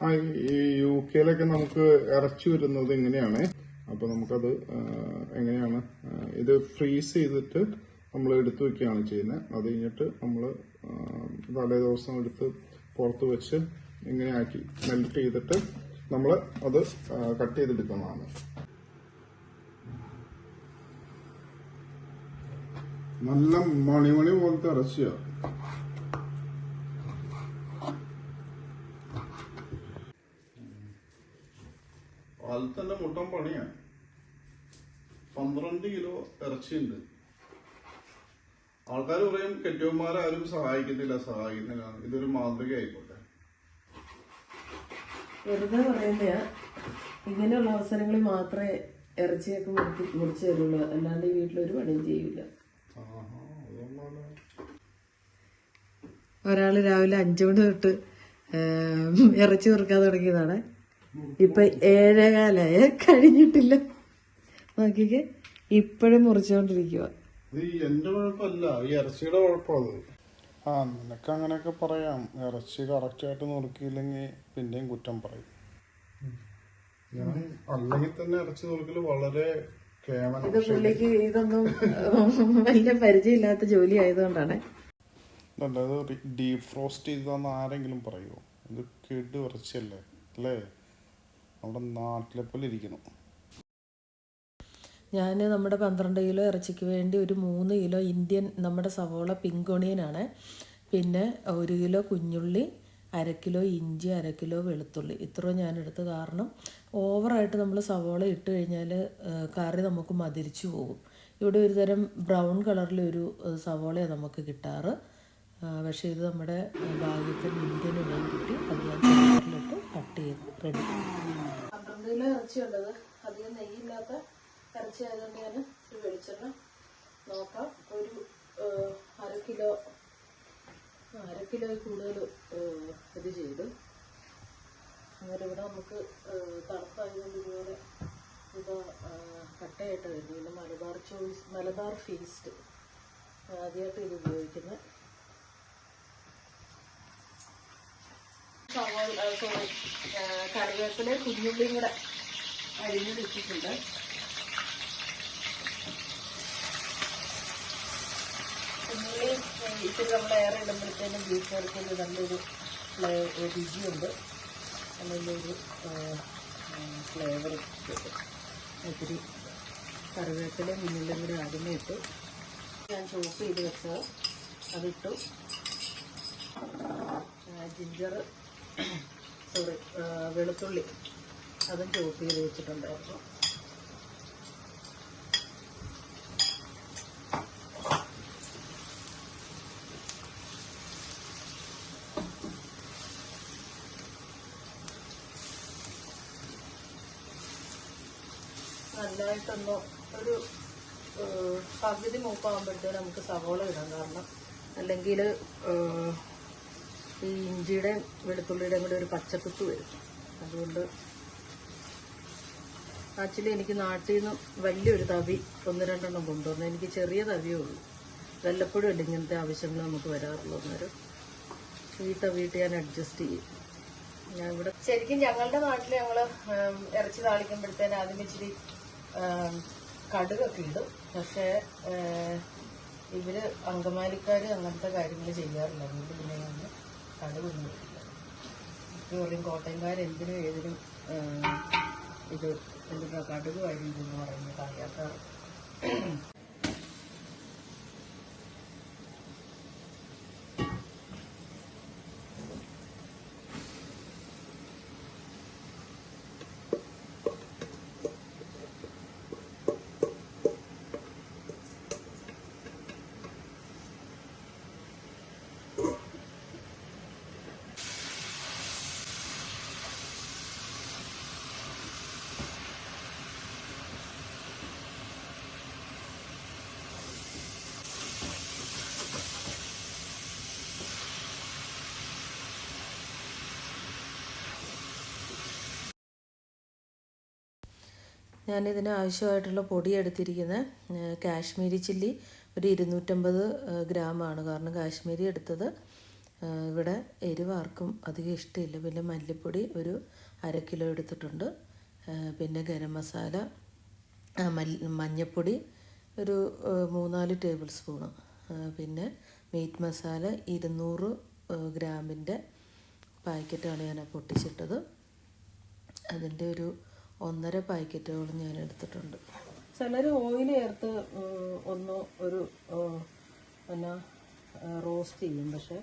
ആ യു കെയിലൊക്കെ നമുക്ക് ഇറച്ചി വരുന്നത് ഇങ്ങനെയാണ് അപ്പൊ നമുക്കത് എങ്ങനെയാണ്? ഇത് ഫ്രീസ് ചെയ്തിട്ട് നമ്മൾ എടുത്തു വെക്കുകയാണ് ചെയ്യുന്നത്. അത് കഴിഞ്ഞിട്ട് നമ്മൾ തലേ ദിവസം എടുത്ത് പുറത്ത് വെച്ച് ഇങ്ങനെ ആക്കി മെൽറ്റ് ചെയ്തിട്ട് നമ്മൾ അത് കട്ട് ചെയ്തെടുക്കുന്നതാണ്. നല്ല മണിമണി പോലത്തെ ഇറച്ചിയാ. അതിൽ തന്നെ മുട്ടൻ പണിയാണ്. പന്ത്രണ്ട് കിലോ ഇറച്ചിയുണ്ട്. ആൾക്കാർ പറയും കെട്ടിയന്മാരാരും സഹായിക്കുന്നില്ല സഹായിക്കുന്നില്ല. ഇതൊരു മാതൃക ആയിക്കോട്ടെ വെറുതെ പറയുന്നയാ ഇങ്ങനെയുള്ള അവസരങ്ങളിൽ മാത്രമേ ഇറച്ചിയൊക്കെ മുറിച്ച് മുറിച്ച് തരുള്ളൂ. അല്ലാണ്ട് ഈ വീട്ടിലൊരു പണിയും ചെയ്യില്ല. ഒരാൾ രാവിലെ അഞ്ചു മണി തൊട്ട് ഇറച്ചി തുറക്കാൻ തുടങ്ങിയതാണ്. ഇപ്പൊ ഏഴേകാലായ. കഴിഞ്ഞിട്ടില്ല. നോക്കിക്കേ. ഇപ്പോഴും മുറിച്ചുകൊണ്ടിരിക്കുക ഇത് ഈ എന്റെ കുഴപ്പമല്ല. ഈ ഇറച്ചിയുടെ കുഴപ്പമാണ് ആ നിനക്ക് അങ്ങനെയൊക്കെ പറയാം. ഇറച്ചി കറക്റ്റായിട്ട് നുറുക്കിയില്ലെങ്കിൽ പിന്നെയും കുറ്റം പറയും. ഞാൻ അല്ലെങ്കിൽ തന്നെ ഇറച്ചി നുറുക്കൽ വളരെ കേവലം ഇത് പുള്ളിക്ക് ഇതൊന്നും വലിയ പരിചയമില്ലാത്ത ജോലി ആയതുകൊണ്ടാണ്. ഡീപ് ഫ്രോസ്റ്റ് ചെയ്തതെന്ന് ആരെങ്കിലും പറയുമോ ഇത് കേട്ട് ഇറച്ചിയല്ലേ? അല്ലേ? നമ്മുടെ നാട്ടിലെ പോലെ ഇരിക്കണം ഞാൻ നമ്മുടെ പന്ത്രണ്ട് കിലോ ഇറച്ചിക്ക് വേണ്ടി ഒരു മൂന്ന് കിലോ ഇന്ത്യൻ നമ്മുടെ സവോള പിങ്ക് ഒണിയനാണ് പിന്നെ ഒരു കിലോ കുഞ്ഞുള്ളി അര കിലോ ഇഞ്ചി അര കിലോ വെളുത്തുള്ളി. ഇത്രയും ഞാൻ എടുത്ത് കാരണം ഓവറായിട്ട് നമ്മൾ സവോള ഇട്ട് കഴിഞ്ഞാൽ കറി നമുക്ക് മതിരിച്ചു പോകും. ഇവിടെ ഒരു തരം ബ്രൗൺ കളറിലൊരു സവോളയാണ് നമുക്ക് കിട്ടാറ്. പക്ഷേ ഇത് നമ്മുടെ ഭാഗ്യത്തിന് ഇന്ത്യൻ ഇടയിൽ കിട്ടി. അത് ഞാൻ കട്ട് ചെയ്ത് റെഡി പന്ത്രണ്ട് കിലോ ഇറച്ചിയുള്ളത് അധികം നെയ്യില്ലാത്ത ഇറച്ചി ആയതുകൊണ്ട് ഞാൻ ഒരു വെളിച്ചെണ്ണ നോക്കാം. ഒരു അര കിലോ അര കിലോ കൂടുതൽ ഇത് ചെയ്തു. അങ്ങനെ ഇവിടെ നമുക്ക് തണുപ്പായതുകൊണ്ട് ഇതുപോലെ ഇത് കട്ടയായിട്ട് വരുന്നു. പിന്നെ മലബാർ ചോയ്സ് മലബാർ ഫീസ്റ്റ്. ആദ്യമായിട്ട് ഇത് ഉപയോഗിക്കുന്നത്. സവാള സോറി കറിവേപ്പില കുഞ്ഞുള്ളിയും കൂടെ അരിഞ്ഞെടുത്തിട്ടുണ്ട് കുഞ്ഞുള്ളി ഇത്തിരി നമ്മൾ ഏറെ ഇടുമ്പോഴത്തേനും ബീഫ് കറിക്കുന്ന നല്ലൊരു രുചിയുണ്ട്. നല്ലൊരു ഫ്ലേവർ ഒത്തിരി കറിവേപ്പില കുഞ്ഞുള്ളിയും കൂടെ ആദ്യമേ ഞാൻ ചോപ്പ് ചെയ്ത് വെച്ചത്. അതിട്ടു. ജിഞ്ചർ സോറി വെളുത്തുള്ളി. അതും ചോപ്പ് ചെയ്ത് വെച്ചിട്ടുണ്ടായിരുന്നു. നല്ലതായിട്ടൊന്ന് ഒരു പകുതി മൂപ്പാകുമ്പോഴത്തേനും നമുക്ക് സവോള ഇടാം. കാരണം അല്ലെങ്കിൽ ഈ ഇഞ്ചിയുടെയും വെളുത്തുള്ളിയുടെയും കൂടെ ഒരു പച്ചക്കുത്ത് വരും. അതുകൊണ്ട് ആക്ച്വലി എനിക്ക് നാട്ടിൽ നിന്ന് വലിയൊരു തവി ഒന്ന് രണ്ടെണ്ണം കൊണ്ടുവന്നു എനിക്ക് ചെറിയ തവിയേ ഉള്ളൂ. വല്ലപ്പോഴും അല്ല ഇങ്ങനത്തെ ആവശ്യങ്ങൾ നമുക്ക് വരാറുള്ളൂ അന്നേരം. ഈ തവിയിട്ട് ഞാൻ അഡ്ജസ്റ്റ് ചെയ്യും. ഞാൻ ഇവിടെ ശരിക്കും ഞങ്ങളുടെ നാട്ടിൽ ഞങ്ങൾ ഇറച്ചി താളിക്കുമ്പോഴത്തേന് ആദ്യം ഇച്ചിരി കടുകൊക്കെ ഇടും. പക്ഷേ ഇവർ അങ്കമാലിക്കാർ അങ്ങനത്തെ കാര്യങ്ങൾ ചെയ്യാറില്ല. അതുകൊണ്ട് പിന്നെ കടുകൊന്നും ഇപ്പോൾ പറയും കോട്ടയംകാരെന്തിനും ഏതിനും ഇത് എന്തിനാ കടുക് വഴിയെന്ന് പറയുന്നത് അറിയാത്ത ഞാനിതിന് ആവശ്യമായിട്ടുള്ള പൊടി എടുത്തിരിക്കുന്നത് കാശ്മീരി ചില്ലി ഒരു ഇരുന്നൂറ്റമ്പത് ഗ്രാമാണ്. കാരണം കാശ്മീരി എടുത്തത് ഇവിടെ എരിവാർക്കും അധികം ഇഷ്ടമില്ല. പിന്നെ മല്ലിപ്പൊടി ഒരു അര കിലോ എടുത്തിട്ടുണ്ട്. പിന്നെ ഗരം മസാല മഞ്ഞൾപ്പൊടി ഒരു മൂന്നാൽ ടേബിൾ സ്പൂണ്. പിന്നെ മീറ്റ് മസാല ഇരുന്നൂറ് ഗ്രാമിന്റെ പാക്കറ്റാണ് ഞാൻ പൊട്ടിച്ചിട്ടത്. അതിന്റെ ഒരു ഒന്നര പാക്കറ്റുകളും ഞാൻ എടുത്തിട്ടുണ്ട് ചിലർ ഓയിൽ ചേർത്ത് ഒന്ന് ഒരു പിന്നെ റോസ്റ്റ് ചെയ്യും. പക്ഷെ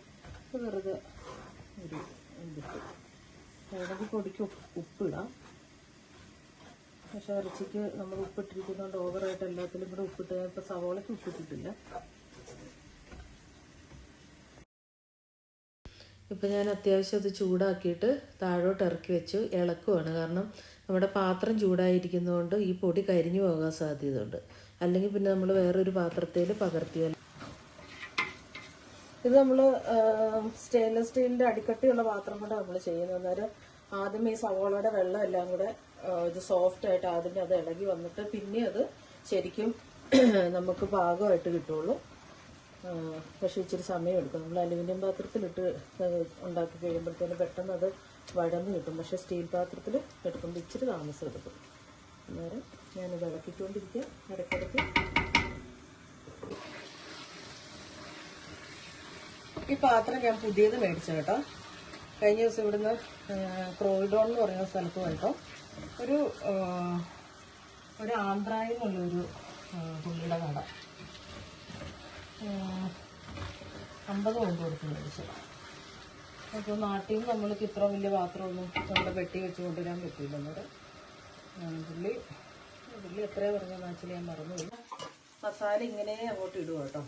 വെറുതെ ഒരു ഇതിട്ട്. പൊടിക്ക് ഉപ്പ് ഉപ്പിടാം. പക്ഷെ ഇറച്ചിക്ക് നമ്മൾ ഉപ്പിട്ടിരിക്കുന്നതുകൊണ്ട് ഓവറായിട്ട് എല്ലാത്തിലും കൂടെ ഉപ്പിട്ട് ഇപ്പോൾ സവോളയ്ക്ക് ഉപ്പിട്ടിട്ടില്ല. ഇപ്പം ഞാൻ അത്യാവശ്യം അത് ചൂടാക്കിയിട്ട് താഴോട്ട് ഇറക്കി വെച്ചു. ഇളക്കുവാണ്. കാരണം നമ്മുടെ പാത്രം ചൂടായിരിക്കുന്നതുകൊണ്ട് ഈ പൊടി കരിഞ്ഞു പോകാൻ സാധ്യതയുണ്ട്. അല്ലെങ്കിൽ പിന്നെ നമ്മൾ വേറൊരു പാത്രത്തിൽ പകർത്തിയാൽ. ഇത് നമ്മൾ സ്റ്റെയിൻലെസ് സ്റ്റീലിന്റെ അടിക്കട്ടിയുള്ള പാത്രം കൊണ്ട് നമ്മൾ ചെയ്യുന്നത്. അന്നേരം ആദ്യം ഈ സവോളയുടെ വെള്ളം എല്ലാം കൂടെ ഇത് സോഫ്റ്റ് ആയിട്ട് ആദ്യം അത് ഇളകി വന്നിട്ട് പിന്നെ അത് ശരിക്കും നമുക്ക് പാകമായിട്ട് കിട്ടുള്ളൂ. പക്ഷേ ഇച്ചിരി സമയം എടുക്കും നമ്മൾ അലുമിനിയം പാത്രത്തിലിട്ട് ഉണ്ടാക്കി കഴിയുമ്പോഴത്തേന് പെട്ടെന്ന് അത് വഴന്ന് കിട്ടും. പക്ഷേ സ്റ്റീൽ പാത്രത്തിൽ എടുക്കുമ്പോൾ ഇച്ചിരി താമസം എടുക്കും. അന്നേരം ഞാനിത് ഇളക്കിക്കൊണ്ടിരിക്കുക ഇടയ്ക്കിടയ്ക്ക്. ഈ പാത്രം ഞാൻ പുതിയത് മേടിച്ചു കേട്ടോ. കഴിഞ്ഞ ദിവസം ഇവിടുന്ന് ക്രോയിഡോൺ എന്ന് പറയുന്ന സ്ഥലത്ത് പോയിട്ടോ ഒരു ഒരു ആന്ധ്രായിൽ പുള്ളിയുടെ കട. അമ്പത് കൊണ്ട് കൊടുത്ത് മേടിച്ചു. അപ്പോൾ നാട്ടിൽ നിന്ന് നമ്മൾക്ക് ഇത്ര വലിയ പാത്രമൊന്നും നമ്മുടെ പെട്ടി വെച്ച് കൊണ്ടുവരാൻ ആ, പുള്ളി പുള്ളി എത്രയാ പറഞ്ഞ നാച്ചിൽ ഞാൻ മറന്നുപോയി. മസാല ഇങ്ങനെ അങ്ങോട്ട് ഇടുക കേട്ടോ.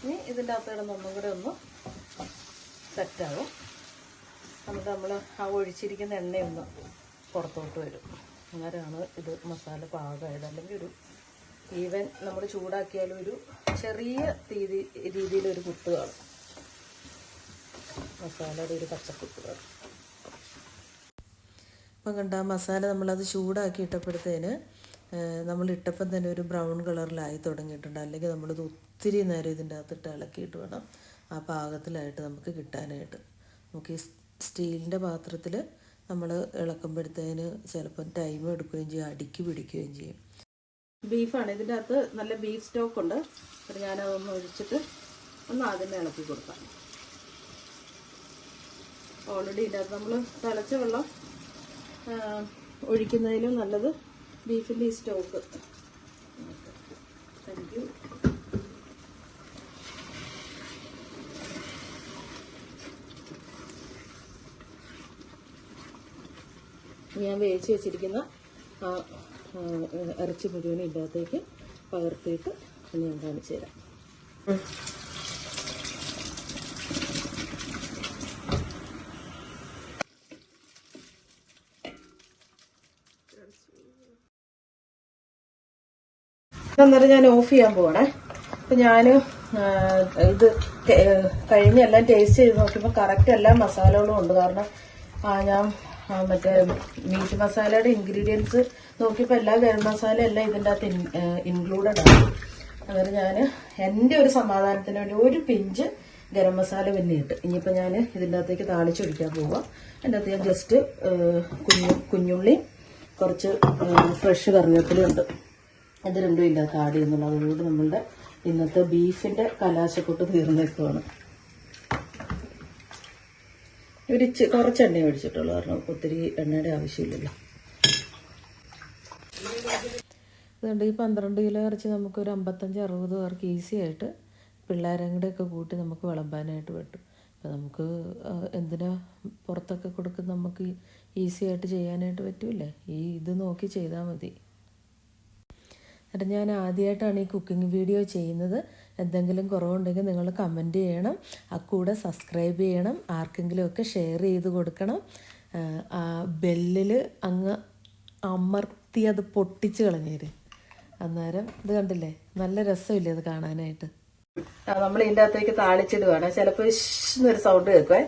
ഇനി ഇതിന്റെ അകത്ത് കിടന്ന് ഒന്നും കൂടെ ഒന്ന് സെറ്റാവും എന്നിട്ട് നമ്മൾ ആ ഒഴിച്ചിരിക്കുന്ന എണ്ണയൊന്ന് പുറത്തോട്ട് വരും. അന്നേരമാണ് ഇത് മസാല പാകമായത് അല്ലെങ്കിൽ ഒരു ഈവൻ നമ്മൾ ചൂടാക്കിയാലും ഒരു ചെറിയ രീതി രീതിയിലൊരു കുത്ത് കാണും. മസാലയുടെ ഒരു പച്ചക്കുത്ത് കാണും. അപ്പം കണ്ട മസാല നമ്മളത് ചൂടാക്കി ഇട്ടപ്പോഴത്തേന് നമ്മൾ ഇട്ടപ്പം തന്നെ ഒരു ബ്രൗൺ കളറിലായി തുടങ്ങിയിട്ടുണ്ട്. അല്ലെങ്കിൽ നമ്മളിത് ഒത്തിരി നേരം ഇതിന്റെ അകത്തിട്ട് ഇളക്കിയിട്ട് വേണം ആ പാകത്തിലായിട്ട് നമുക്ക് കിട്ടാനായിട്ട്. നമുക്ക് ഈ സ്റ്റീലിന്റെ പാത്രത്തിൽ നമ്മൾ ഇളക്കുമ്പോഴത്തേന് ചിലപ്പം ടൈം എടുക്കുകയും ചെയ്യും അടുക്കി പിടിക്കുകയും ചെയ്യും. ബീഫാണ്. ഇതിന്റെ അകത്ത് നല്ല ബീഫ് സ്റ്റോക്ക് ഉണ്ട്. അപ്പോൾ ഞാനതൊന്ന് ഒഴിച്ചിട്ട് ഒന്ന് അതിനെ ഇളക്കി കൊടുക്കാം. ഓൾറെഡി ഇതിന്റെ അകത്ത് നമ്മൾ തിളച്ച വെള്ളം ഒഴിക്കുന്നതിലും നല്ലത് ബീഫിന്റെ ഈ സ്റ്റോക്ക് താങ്ക് യു ഞാൻ വേവിച്ച് വെച്ചിരിക്കുന്ന ആ ഇറച്ചി മുഴുവനും ഇതിനകത്തേക്ക് പകർത്തിയിട്ട് ഞാൻ കാണിച്ചു തരാം. അന്നേരം ഞാൻ ഓഫ് ചെയ്യാൻ പോവാണേ. അപ്പൊ ഞാൻ ഇത് കഴിഞ്ഞെല്ലാം ടേസ്റ്റ് ചെയ്ത് നോക്കിയപ്പോൾ കറക്റ്റ് എല്ലാ മസാലകളും ഉണ്ട്. കാരണം ഞാൻ മറ്റേ മീറ്റ് മസാലയുടെ ഇൻഗ്രീഡിയൻസ് നോക്കിയപ്പോൾ എല്ലാ ഗരം മസാല എല്ലാം ഇതിന്റെ അകത്ത് ഇൻക്ലൂഡഡ് ആണ്. അങ്ങനെ ഞാൻ എന്റെ ഒരു സമാധാനത്തിന് വേണ്ടി ഒരു പിഞ്ച് ഗരം മസാല പിന്നെ ഇട്ട്. ഇനിയിപ്പോൾ ഞാൻ ഇതിന്റെ അകത്തേക്ക് താളിച്ചൊഴിക്കാൻ പോവാം. എന്റെ അകത്ത് ഞാൻ ജസ്റ്റ് കുഞ്ഞു കുഞ്ഞുള്ളി കുറച്ച് ഫ്രഷ് കറിവേപ്പിലുണ്ട് ഇത് രണ്ടും ഇല്ലാത്ത ആഡ് എന്നുള്ളത് അതുകൊണ്ട് നമ്മളുടെ ഇന്നത്തെ ബീഫിന്റെ കലാശക്കൊട്ട് തീർന്നേക്കുവാണ്. ഒരു കുറച്ച് എണ്ണ ഒഴിച്ചിട്ടുള്ളൂ. കാരണം ഒത്തിരി എണ്ണയുടെ ആവശ്യമില്ലല്ലോ. അതുകൊണ്ട് ഈ പന്ത്രണ്ട് കിലോ ഇറച്ചി നമുക്ക് ഒരു അമ്പത്തഞ്ച് അറുപത് പേർക്ക് ഈസി ആയിട്ട് പിള്ളേരും കൂടെ ഒക്കെ കൂട്ടി നമുക്ക് വിളമ്പാനായിട്ട് പറ്റും. അപ്പം നമുക്ക് എന്തിനാ പുറത്തൊക്കെ കൊടുക്കുന്ന നമുക്ക് ഈസി ആയിട്ട് ചെയ്യാനായിട്ട് പറ്റൂലേ ഈ ഇത് നോക്കി ചെയ്താൽ മതി. എന്നിട്ട് ഞാൻ ആദ്യമായിട്ടാണ് ഈ കുക്കിംഗ് വീഡിയോ ചെയ്യുന്നത്. എന്തെങ്കിലും കുറവുണ്ടെങ്കിൽ നിങ്ങൾ കമന്റ് ചെയ്യണം. അക്കൂടെ സബ്സ്ക്രൈബ് ചെയ്യണം. ആർക്കെങ്കിലുമൊക്കെ ഷെയർ ചെയ്ത് കൊടുക്കണം. ബെല്ലിൽ അങ്ങ് അമർത്തി അത് പൊട്ടിച്ച് കളഞ്ഞേര്. അന്നേരം ഇത് കണ്ടില്ലേ? നല്ല രസമില്ലേ അത് കാണാനായിട്ട്? നമ്മൾ ഇതിന്റെ അകത്തേക്ക് താളിച്ചിടുവാണ്. ചിലപ്പോൾ ഇഷ്ടൊരു സൗണ്ട് കേൾക്കുവേ.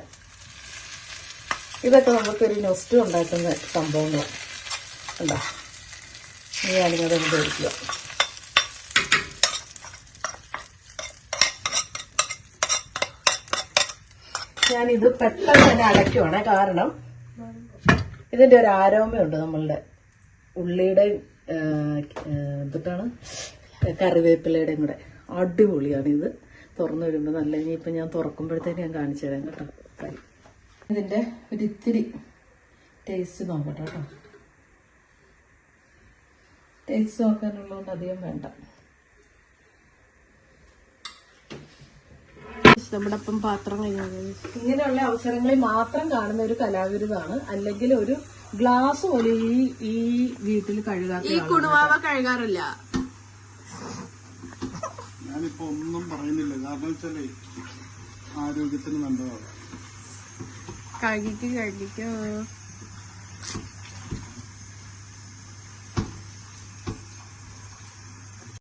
ഇതൊക്കെ നമുക്കൊരു നൊസ്റ്റു ഉണ്ടാക്കുന്ന സംഭവങ്ങളാണ്. ഉണ്ടോ ഞാനിങ്ങനെ ഇത് ഒഴിക്കുക. ഞാനിത് പെട്ടെന്ന് തന്നെ അടയ്ക്കുവാണ് കാരണം ഇതിന്റെ ഒരു ആരോമയുണ്ട് നമ്മളുടെ ഉള്ളിയുടെ എന്തിട്ടാണ് കറിവേപ്പിലയുടെയും കൂടെ. അടിപൊളിയാണ് ഇത്. തുറന്നു വരുമ്പോൾ നല്ല ഇനിയിപ്പോൾ ഞാൻ തുറക്കുമ്പോഴത്തേക്ക് ഞാൻ കാണിച്ചു തരാം കേട്ടോ. ഇതിന്റെ ഇതിന്റെ ഒരു ഇത്തിരി ടേസ്റ്റ് നോക്കട്ടെ കേട്ടോ. ടേസ്റ്റ് നോക്കാനുള്ളതുകൊണ്ട് അധികം വേണ്ട. നമ്മുടെ അപ്പം പാത്രം കഴിഞ്ഞു ഇങ്ങനെയുള്ള അവസരങ്ങളിൽ മാത്രം കാണുന്ന ഒരു കലാവിരുതാണ് അല്ലെങ്കിൽ ഒരു ഗ്ലാസ് പോലെ ഈ ഈ വീട്ടിൽ കഴുകാത്ത ഈ കുണുവാവ കഴുകാറില്ല. ഞാനിപ്പോ ഒന്നും പറയുന്നില്ല. കാരണം വെച്ചാലേ ആരോഗ്യത്തിന് നല്ലതാണ്. കഴുകിക്ക് കഴുകിക്ക്.